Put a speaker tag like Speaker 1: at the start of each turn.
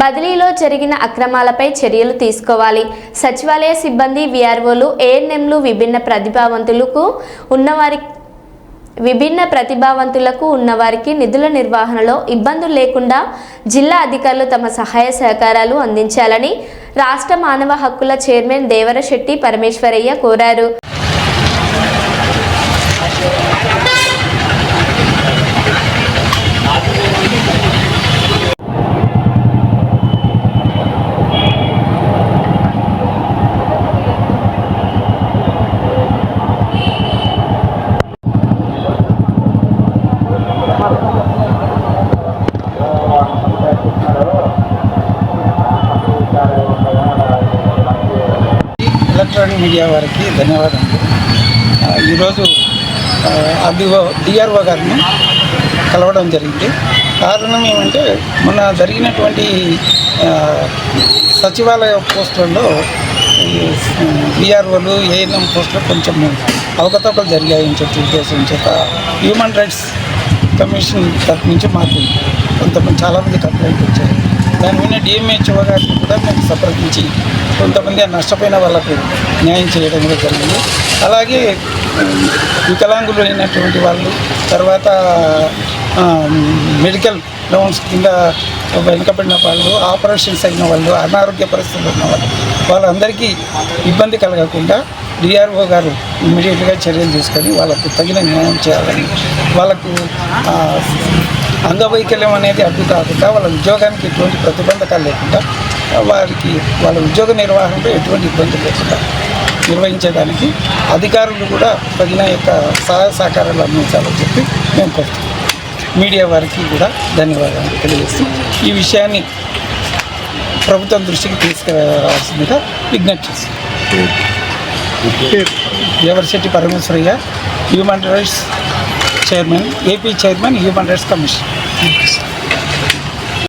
Speaker 1: బదిలీలో జరిగిన అక్రమాలపై చర్యలు తీసుకోవాలి. సచివాలయ సిబ్బంది విఆర్ఓలు ఏఎన్ఎంలు విభిన్న ప్రతిభావంతులకు ఉన్నవారి విభిన్న ప్రతిభావంతులకు ఉన్నవారికి నిధుల నిర్వహణలో ఇబ్బందులు లేకుండా జిల్లా అధికారులు తమ సహాయ సహకారాలు అందించాలని రాష్ట్ర మానవ హక్కుల చైర్మన్ దేవరశెట్టి పరమేశ్వరయ్య కోరారు.
Speaker 2: ఎలక్ట్రానిక్ మీడియా వారికి ధన్యవాదాలు. ఈరోజు అదిగో డిఆర్ఓ గారిని కలవడం జరిగింది. కారణం ఏమంటే మొన్న జరిగినటువంటి సచివాలయ పోస్టులలో బీఆర్ఓలు ఏఎన్ఎం పోస్టులు కొంచెం అవకతవకలు జరిగాయని చెప్పి ఉద్దేశం చేత హ్యూమన్ రైట్స్ కమిషన్ తరఫు నుంచి మాకు కొంతమంది చాలామంది కంప్లైంట్ వచ్చాయి. దాని మీద డిఎంహెచ్ఓ గారిని కూడా మేము సంప్రదించి కొంతమంది నష్టపోయిన వాళ్ళకు న్యాయం చేయడం కూడా జరిగింది. అలాగే వికలాంగులు అయినటువంటి వాళ్ళు తర్వాత మెడికల్ లోన్స్ కింద వెనుకబడిన వాళ్ళు ఆపరేషన్స్ అయిన వాళ్ళు అనారోగ్య పరిస్థితులు ఉన్న వాళ్ళు వాళ్ళందరికీ ఇబ్బంది కలగకుండా డిఆర్ఓ గారు ఇమ్మీడియట్గా చర్యలు తీసుకొని వాళ్ళకు తగిన న్యాయం చేయాలని వాళ్ళకు అంగవైకల్యం అనేది అడ్డు కాకుండా వాళ్ళ ఉద్యోగానికి ఎటువంటి ప్రతిబంధకాలు లేకుండా వారికి వాళ్ళ ఉద్యోగ నిర్వహణలో ఎటువంటి ఇబ్బంది లేకుండా నిర్వహించడానికి అధికారులు కూడా తగిన యొక్క సహాయ సహకారాలు అందించాలని చెప్పి మేము కోరుతున్నాం. మీడియా వారికి కూడా ధన్యవాదాలు తెలియజేస్తూ ఈ విషయాన్ని ప్రభుత్వం దృష్టికి తీసుకురావాల్సిందిగా విజ్ఞప్తి చేస్తున్నాం. Devarasetti Parameswarayya human rights chairman AP chairman human rights commission